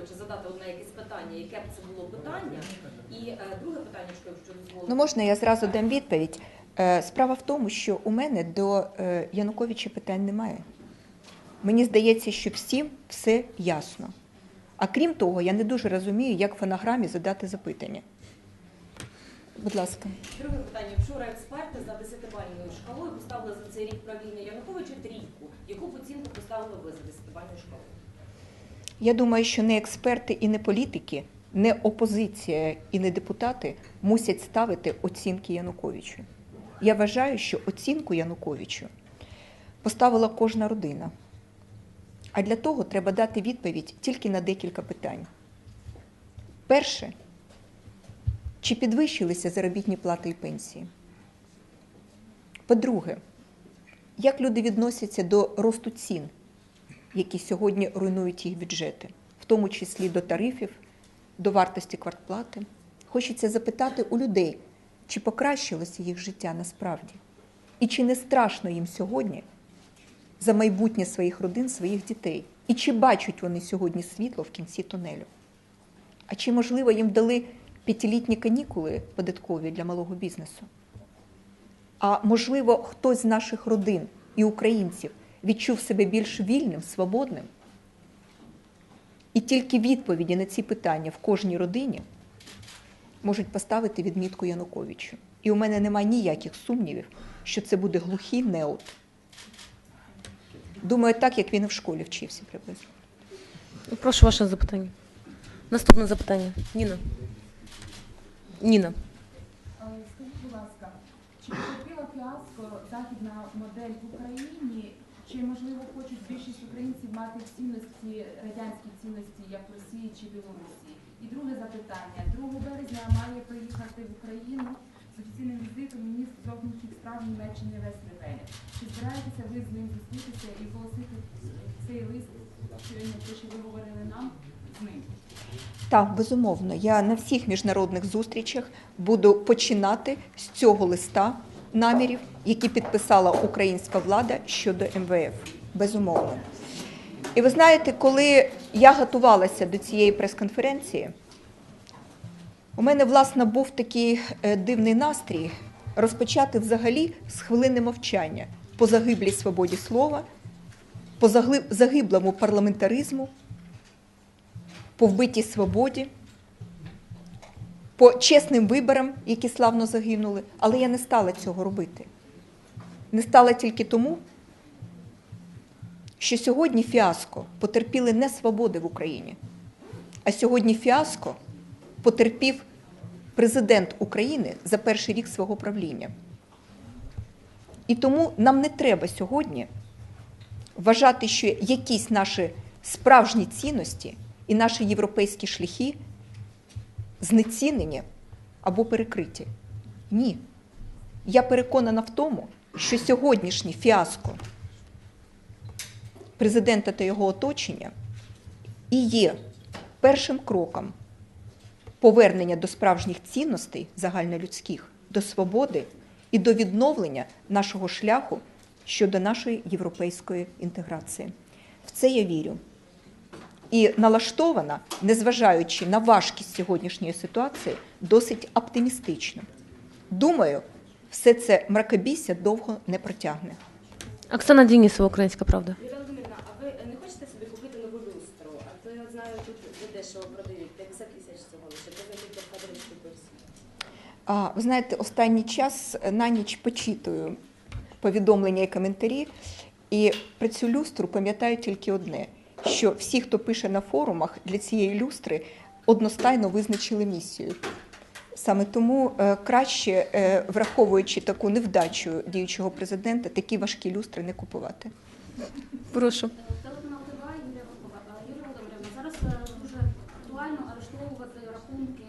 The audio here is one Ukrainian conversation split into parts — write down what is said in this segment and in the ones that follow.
Януковича задати одне якесь питання, яке б це було питання. І е, друге питання, що якщо дозволите. Ну можна я зразу дам відповідь. Е, Справа в тому, що у мене до е, Януковича питань немає. Мені здається, що всім все ясно. А крім того, я не дуже розумію, як в фонограмі задати запитання. Будь ласка. Друге питання. Вчора експерти за 10-бальною шкалою поставили за цей рік правління Януковича трійку. Яку оцінку поставили ви за 10-бальною шкалою? Я думаю, що не експерти і не політики, не опозиція і не депутати мусять ставити оцінки Януковичу. Я вважаю, що оцінку Януковичу поставила кожна родина. А для того треба дати відповідь тільки на декілька питань. Перше, чи підвищилися заробітні плати і пенсії? По-друге, як люди відносяться до росту цін, які сьогодні руйнують їх бюджети, в тому числі до тарифів, до вартості квартплати? Хочеться запитати у людей, чи покращилося їх життя насправді, і чи не страшно їм сьогодні за майбутнє своїх родин, своїх дітей, і чи бачать вони сьогодні світло в кінці тунелю? А чи, можливо, їм дали п'ятилітні канікули податкові для малого бізнесу? А можливо, хтось з наших родин і українців відчув себе більш вільним, свободним? І тільки відповіді на ці питання в кожній родині можуть поставити відмітку Януковичу. І у мене немає ніяких сумнівів, що це буде глухий неот. Думаю, так, як він і в школі вчився приблизно. Прошу ваше запитання. Наступне запитання. Ніна. Ніна. Скажіть, будь ласка, чи потерпіла фіаско західна модель в Україні? Чи можливо хочуть більшість українців мати цінності, радянські цінності, як в Росії чи Білорусі? І друге запитання: 2 березня має приїхати в Україну з офіційним візитом міністр зовнішніх справ Німеччини Вестревеля. Чи збираєтеся ви з ним зустрітися і оголосити цей лист, що що ви говорили нам з ним? Так, безумовно. Я на всіх міжнародних зустрічах буду починати з цього листа намірів, які підписала українська влада щодо МВФ. Безумовно. І ви знаєте, коли я готувалася до цієї прес-конференції, у мене, власне, був такий е, дивний настрій розпочати взагалі з хвилини мовчання по загиблій свободі слова, по загиблому парламентаризму, по вбитій свободі, по чесним виборам, які славно загинули, але я не стала цього робити. Не стала тільки тому, що сьогодні фіаско потерпіли не свободи в Україні, а сьогодні фіаско потерпів президент України за перший рік свого правління. І тому нам не треба сьогодні вважати, що якісь наші справжні цінності і наші європейські шляхи знецінені або перекриті. Ні. Я переконана в тому, що сьогоднішнє фіаско президента та його оточення і є першим кроком повернення до справжніх цінностей загальнолюдських, до свободи і до відновлення нашого шляху щодо нашої європейської інтеграції. В це я вірю. І налаштована, незважаючи на важкість сьогоднішньої ситуації, досить оптимістично. Думаю, все це мракобісся довго не протягне. Оксана Денісова, Українська правда. А ви не хочете собі купити нову люстру? А то я знаю, тут де дешево продають 50 тисяч цього лише. Це тільки в кадровській курсі. Ви знаєте, останній час на ніч почитую повідомлення і коментарі, і про цю люстру пам'ятаю тільки одне: що всі, хто пише на форумах для цієї люстри, одностайно визначили місію. Саме тому е, краще, е, враховуючи таку невдачу діючого президента, такі важкі люстри не купувати. Прошу. Телеканал ТВА, Юлія Володимирівна, зараз е, дуже актуально арештовувати рахунки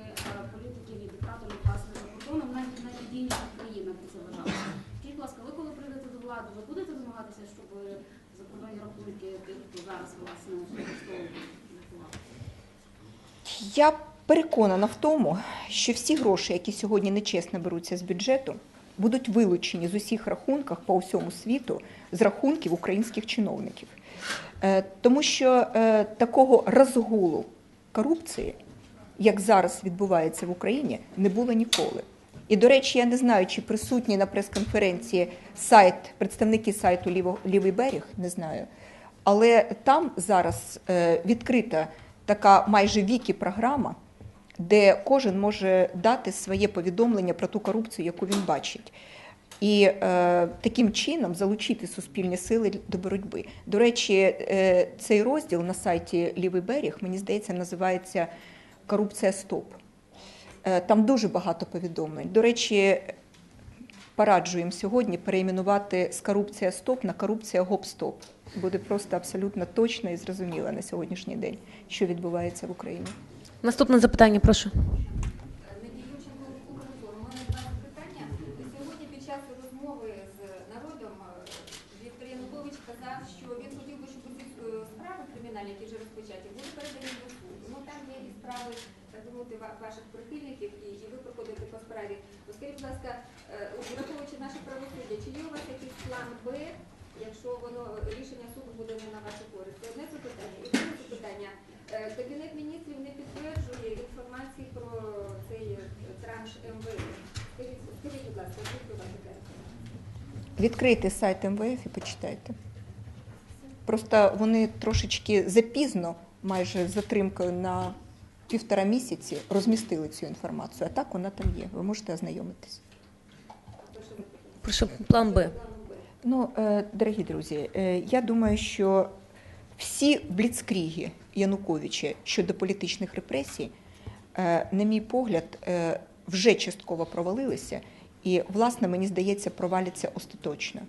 політиків і диктаторів власне за кордоном, навіть найбідніших країнах, це вважалося. Скажіть, будь ласка, ви коли прийдете до влади, ви будете домагатися, щоб Я переконана в тому, що всі гроші, які сьогодні нечесно беруться з бюджету, будуть вилучені з усіх рахунках по всьому світу з рахунків українських чиновників. Е, Тому що е, такого розгулу корупції, як зараз відбувається в Україні, не було ніколи. І, до речі, я не знаю, чи присутні на прес-конференції сайт, представники сайту Лівий берег, не знаю. Але там зараз е, відкрита така майже вікі-програма, де кожен може дати своє повідомлення про ту корупцію, яку він бачить. І е, таким чином залучити суспільні сили до боротьби. До речі, е, цей розділ на сайті Лівий берег, мені здається, називається Корупція Стоп. Е, Там дуже багато повідомлень. До речі, пораджуємо сьогодні перейменувати з корупція стоп на корупція гоп-стоп. Буде просто абсолютно точно і зрозуміло на сьогоднішній день, що відбувається в Україні. Наступне запитання, прошу. Надія Юрченко, Укрінформ. У мене два запитання. Сьогодні під час розмови з народом Янукович сказав, що він хотів би, щоб ці справи кримінальні, які вже розпочаті, були передані до суду. Ну там є і справи, так би ваших прихильників, і, ви проходите по справі. От Скажіть, будь ласка, е, враховуючи наше правосуддя, чи є у вас якийсь план Б, якщо воно рішення суду буде не на вашу користь? Це одне запитання. І друге запитання. Е, Кабінет міністрів не підтверджує інформації про цей транш МВФ. Скажіть, скажіть, будь ласка, звідки вас інформація? Відкрийте сайт МВФ і почитайте. Просто вони трошечки запізно, майже з затримкою на півтора місяці, розмістили цю інформацію. А так вона там є. Ви можете ознайомитись. Прошу, план Б. Ну, е, дорогі друзі, е, я думаю, що всі бліцкріги Януковича щодо політичних репресій, е, на мій погляд, вже частково провалилися, і, власне, мені здається, проваляться остаточно.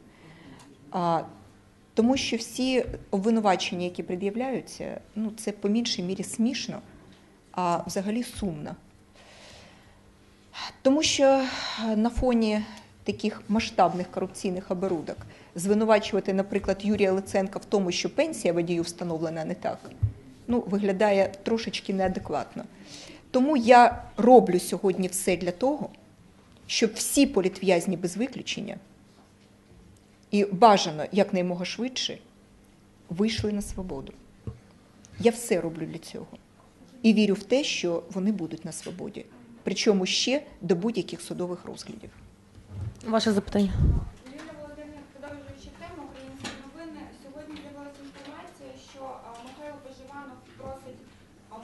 Тому що всі обвинувачення, які пред'являються, ну, це по меншій мірі смішно, а взагалі сумно. Тому що на фоні таких масштабних корупційних оборудок звинувачувати, наприклад, Юрія Луценка в тому, що пенсія водію встановлена не так, ну, виглядає трошечки неадекватно. Тому я роблю сьогодні все для того, щоб всі політв'язні без виключення і бажано якнаймога швидше вийшли на свободу. Я все роблю для цього. І вірю в те, що вони будуть на свободі. Причому ще до будь-яких судових розглядів. Ваше запитання. Юлія Володимирівна, продовжуючи тему українські новини, сьогодні з'явилася інформація, що Михайло Поживанов просить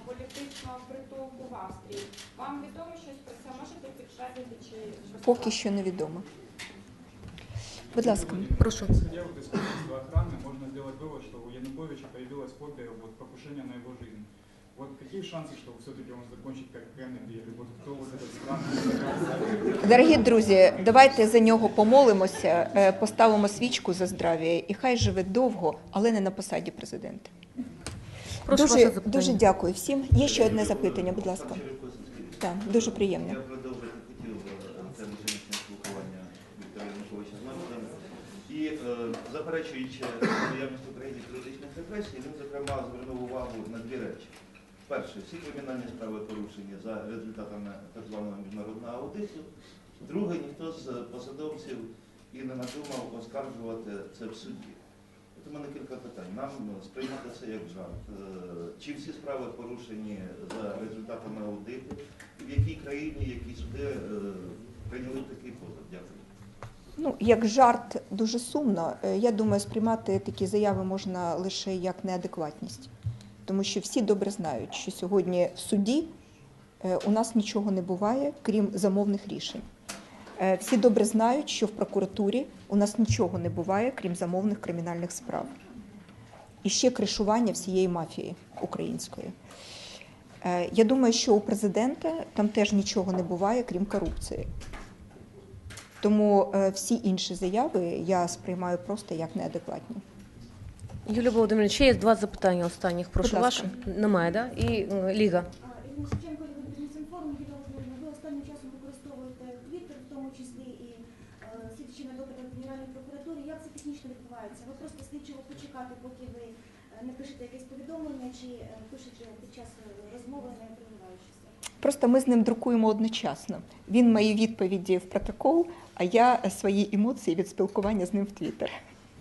політичного притулку в Австрії. Вам відомо щось про це? Можете підтвердити чи Поки що невідомо. Будь ласка. Прошу. Из качества охраны, можно сделать вывод, что у Януковича появилась фобия вот, покушения на его жизнь. Вот какие шансы, что все-таки он закончит как Кеннеди, или вот кто вот этот странный Дорогі друзі, давайте за нього помолимося, е, поставимо свічку за здрав'я, і хай живе довго, але не на посаді президента. Прошу ваше Дуже, запитання. дуже дякую всім. Є ще одне запитання, будь ласка. Так, дуже приємно. Я продовжити хотів е, тему сьогоднішнього спілкування Віктора Януковича з народом. І е, заперечуючи наявність в Україні політичних репресій, він зокрема звернув увагу на дві речі. Перше, всі кримінальні справи порушені за результатами так званого міжнародного аудиту. Друге, ніхто з посадовців і не надумав оскаржувати це в суді. От у мене кілька питань. Нам ну, сприймати це як жарт. Е, Чи всі справи порушені за результатами аудиту? І в якій країні, які суди е, прийняли такий позов? Дякую. Ну, як жарт дуже сумно. Е, Я думаю, сприймати такі заяви можна лише як неадекватність. Тому що всі добре знають, що сьогодні в суді е, у нас нічого не буває, крім замовних рішень. Е, Всі добре знають, що в прокуратурі у нас нічого не буває, крім замовних кримінальних справ. І ще кришування всієї мафії української. Е, Я думаю, що у президента там теж нічого не буває, крім корупції. Тому всі інші заяви я сприймаю просто як неадекватні. Юлія Володимирівна, ще є два запитання останніх. Прошу Будь ласка. ваше. Немає, да? І е, Ліга. Ірина Шевченко, Інформ, Юлія ви останнім часом використовуєте Твіттер, в тому числі і е, слідчі на допитах Генеральної прокуратури. Як це технічно відбувається? Ви просто слідчого почекати, поки ви е, не пишете якесь повідомлення, чи е, пишете під час е, розмови, не перебуваючися? Просто ми з ним друкуємо одночасно. Він мої відповіді в протокол, а я свої емоції від спілкування з ним в Твіттер.